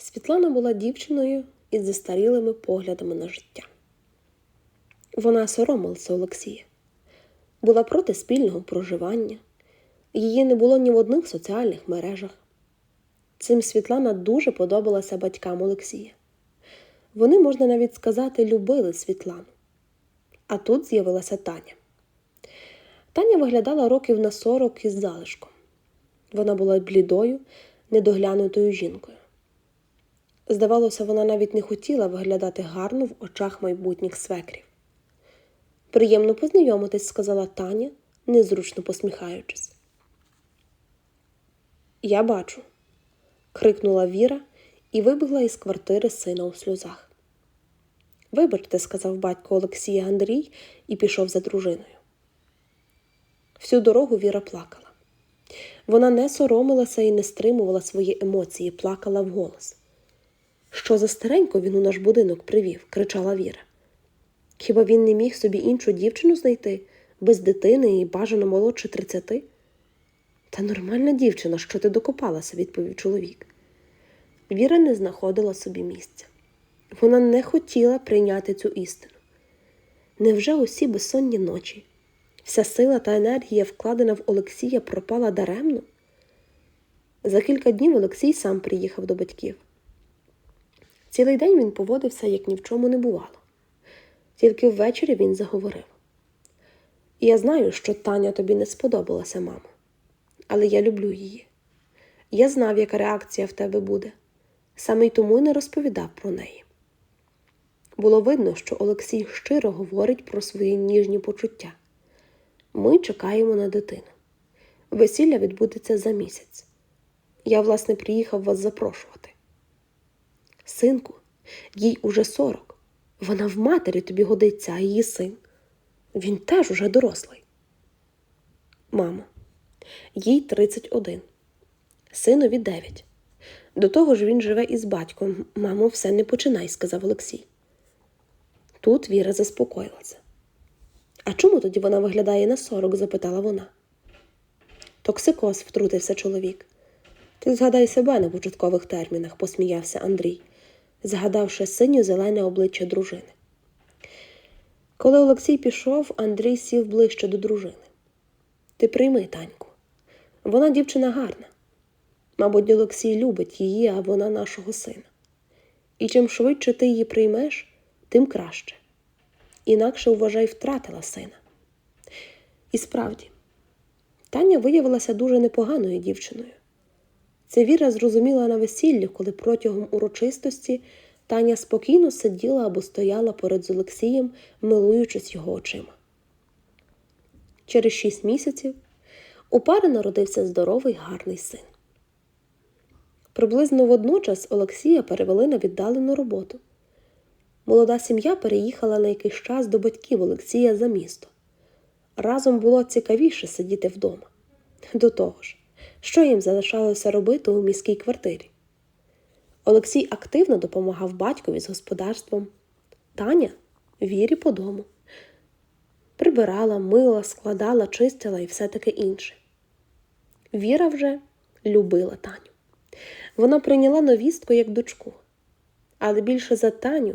Світлана була дівчиною із застарілими поглядами на життя. Вона соромилася Олексія, була проти спільного проживання, її не було ні в одних соціальних мережах. Цим Світлана дуже подобалася батькам Олексія. Вони, можна навіть сказати, любили Світлану. А тут з'явилася Таня. Таня виглядала років на 40 із залишком. Вона була блідою, недоглянутою жінкою. Здавалося, вона навіть не хотіла виглядати гарно в очах майбутніх свекрів. Приємно познайомитись, сказала Таня, незручно посміхаючись. Я бачу, крикнула Віра і вибігла із квартири сина у сльозах. Вибачте, сказав батько Олексія Андрій і пішов за дружиною. Всю дорогу Віра плакала. Вона не соромилася і не стримувала свої емоції, плакала вголос. Що за старенько він у наш будинок привів? кричала Віра. Хіба він не міг собі іншу дівчину знайти без дитини і бажано молодше тридцяти? Та нормальна дівчина, що ти докопалася, відповів чоловік. Віра не знаходила собі місця. Вона не хотіла прийняти цю істину. Невже усі безсонні ночі, вся сила та енергія, вкладена в Олексія, пропала даремно? За кілька днів Олексій сам приїхав до батьків. Цілий день він поводився, як ні в чому не бувало. Тільки ввечері він заговорив. Я знаю, що Таня тобі не сподобалася, мамо, але я люблю її. Я знав, яка реакція в тебе буде, саме й тому й не розповідав про неї. Було видно, що Олексій щиро говорить про свої ніжні почуття. Ми чекаємо на дитину. Весілля відбудеться за місяць. Я, власне, приїхав вас запрошувати. Синку, їй уже сорок. Вона в матері тобі годиться, а її син. Він теж уже дорослий. Мамо, їй 31, синові 9. До того ж він живе із батьком. Мамо, все не починай, сказав Олексій. Тут Віра заспокоїлася. А чому тоді вона виглядає на 40? запитала вона. Токсикоз, втрутився чоловік. Ти згадай себе на початкових термінах, посміявся Андрій, згадавши синьо зелене обличчя дружини. Коли Олексій пішов, Андрій сів ближче до дружини. Ти прийми, Таньку. Вона дівчина гарна. Мабуть, Олексій любить її, а вона нашого сина. І чим швидше ти її приймеш, тим краще. Інакше, вважай, втратила сина. І справді, Таня виявилася дуже непоганою дівчиною. Це Віра зрозуміла на весіллі, коли протягом урочистості Таня спокійно сиділа або стояла поряд з Олексієм, милуючись його очима. Через шість місяців у пари народився здоровий гарний син. Приблизно водночас Олексія перевели на віддалену роботу. Молода сім'я переїхала на якийсь час до батьків Олексія за місто. Разом було цікавіше сидіти вдома. До того ж, що їм залишалося робити у міській квартирі. Олексій активно допомагав батькові з господарством, Таня вірі по дому. Прибирала, мила, складала, чистила і все таке інше. Віра вже любила Таню. Вона прийняла новістку як дочку, але більше за Таню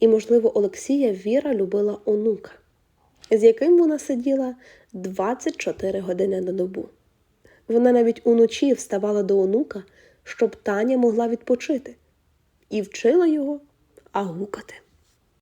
і, можливо, Олексія Віра любила онука, з яким вона сиділа 24 години на добу. Вона навіть уночі вставала до онука, щоб Таня могла відпочити, і вчила його агукати.